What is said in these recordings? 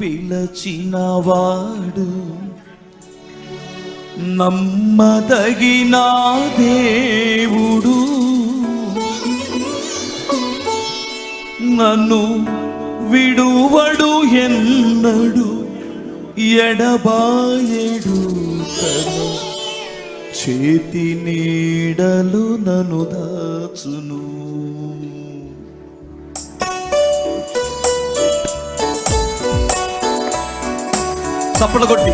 పిలచినవాడు నమ్మదగిన దేవుడు. నన్ను విడువడు ఎన్నడు ఎడబాయడు తను. చేతి నీడలు నను దాచును. చప్పలు కొట్టి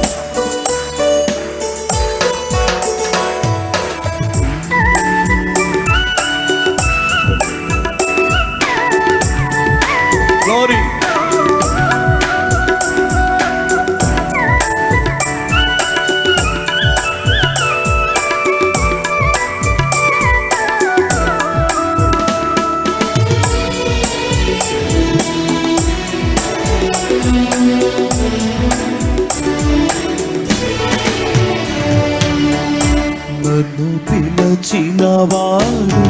ఇచ్చినవాడు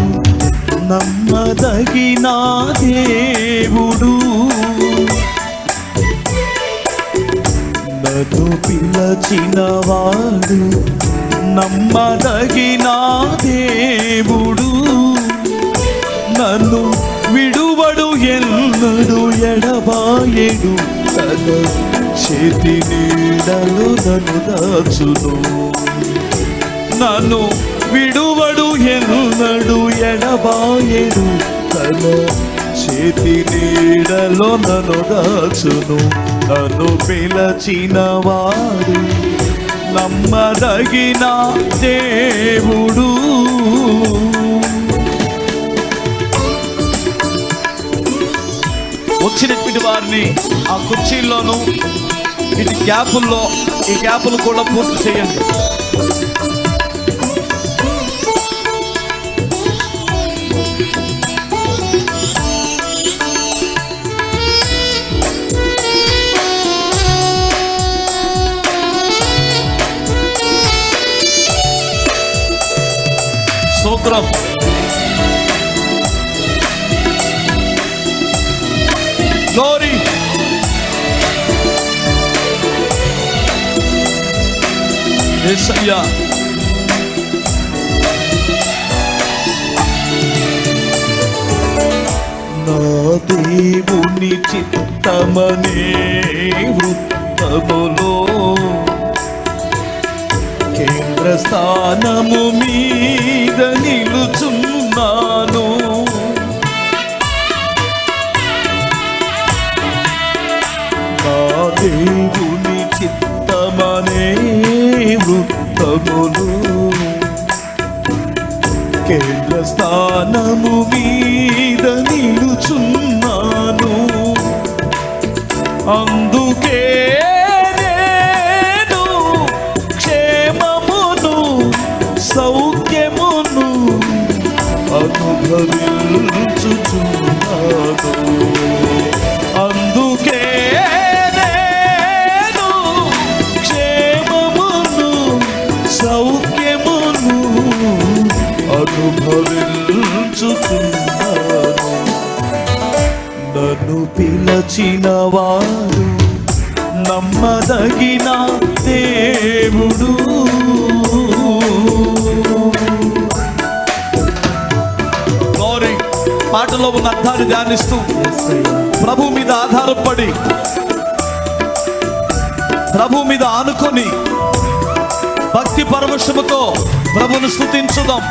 నమ్మదగిన దేవుడు. నన్ను పిలచినవాడు నమ్మదగిన దేవుడు. నన్ను విడువడు ఎన్నడు ఎడబాయడు. తన చేతి నీడలు నన్ను దాచును. నన్ను విడువడు ఎన్నడు ఎడబాయెను. తన చేతి నీడలో నన్ను దాచును. నన్ను పిలచిన వాడు నమ్మదగిన దేవుడు. వచ్చినటువంటి వారిని ఆ కుర్చీల్లోనూ ఇటు గ్యాపుల్లో ఈ గ్యాపులు కూడా పూర్తి చేయండి. సూత్రం. గ్లోరీ యేసయ్యా నా దేవుని చిత్తమనే వృత్తములో కేంద్ర స్థానము మీ మీద నిలుచున్నాను. నా దేవుని చిత్తమనే వృత్తములు. కేంద్ర స్థానము మీద నిలుచున్నాను. అందుకే అనుభవించుచున్నాను అందుకే నేను క్షేమమును సౌఖ్యమును అనుభవించుచున్నాను నన్ను పిలచిన వారు నమ్మదగిన దేవుడు. పాటలో ఉన్న అర్థాన్ని ధ్యానిస్తూ ప్రభు మీద ఆధారపడి ప్రభు మీద ఆనుకొని భక్తి పరవశముతో ప్రభును స్థుతించుదాం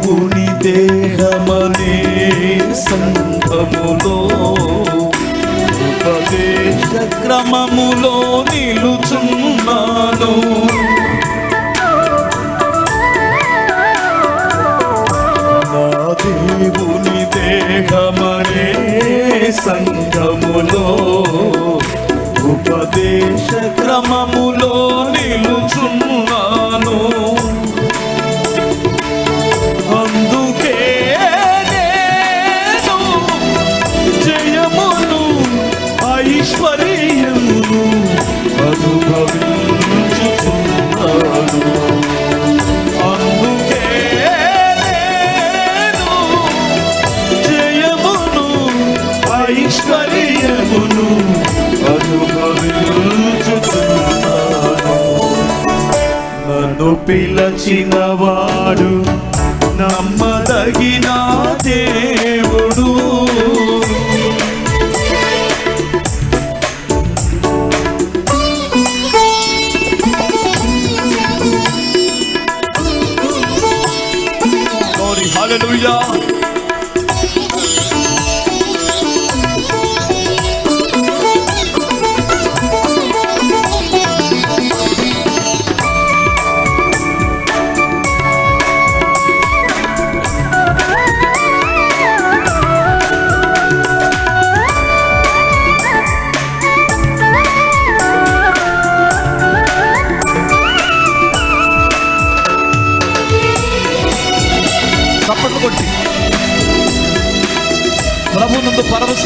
దేవుని దేహమనే సంఘములో ఉపదేశ క్రమములో నిలుచున్నాను. నా దేవుని దేహమనే సంఘ పిలచినవాడు నమ్మదగిన దేవుడు.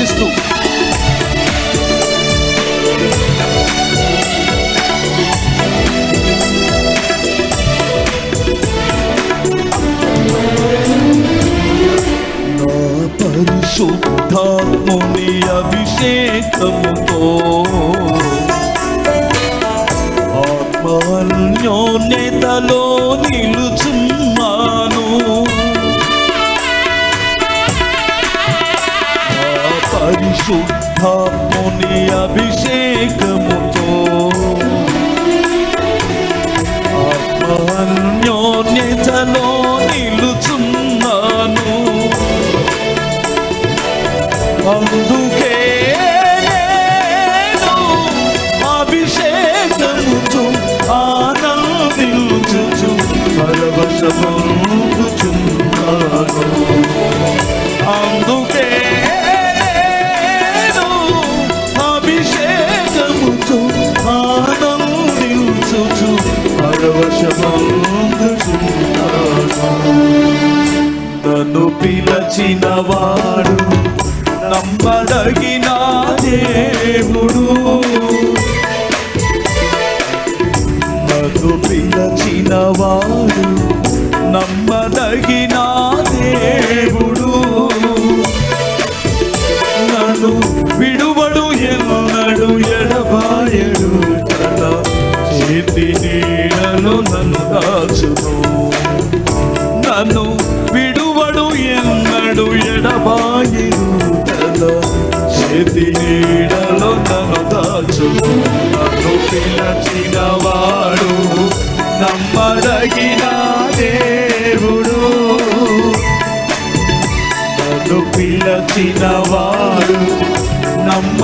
నందు పరవశిస్తూ నా పరిశుద్ధాత్ముని అభిషేకముతో ఆత్మన్యోన్యతలో నిలుచున్నాను. పరిశుద్ధాత్ముని అభిషేకముతో. ఆత్మన్యోన్యతలో నిలుచున్నాను. అందుకే అభిషేకముతో ఆనందించుచు. పరవశము తను పిలచిన వాడు నమ్మదగిన దేవుడు. నన్ను పిలచిన వాడు నమ్మదగిన చేతి నీడలో నన్ను దాచును నన్ను విడువడు ఎన్నడు ఎడబాయిరు చేతి నీడలో నన్ను దాచును నన్ను పిలచిన వాడు నమ్మదగిన దేవుడు. నన్ను పిలచిన వాడు నమ్మ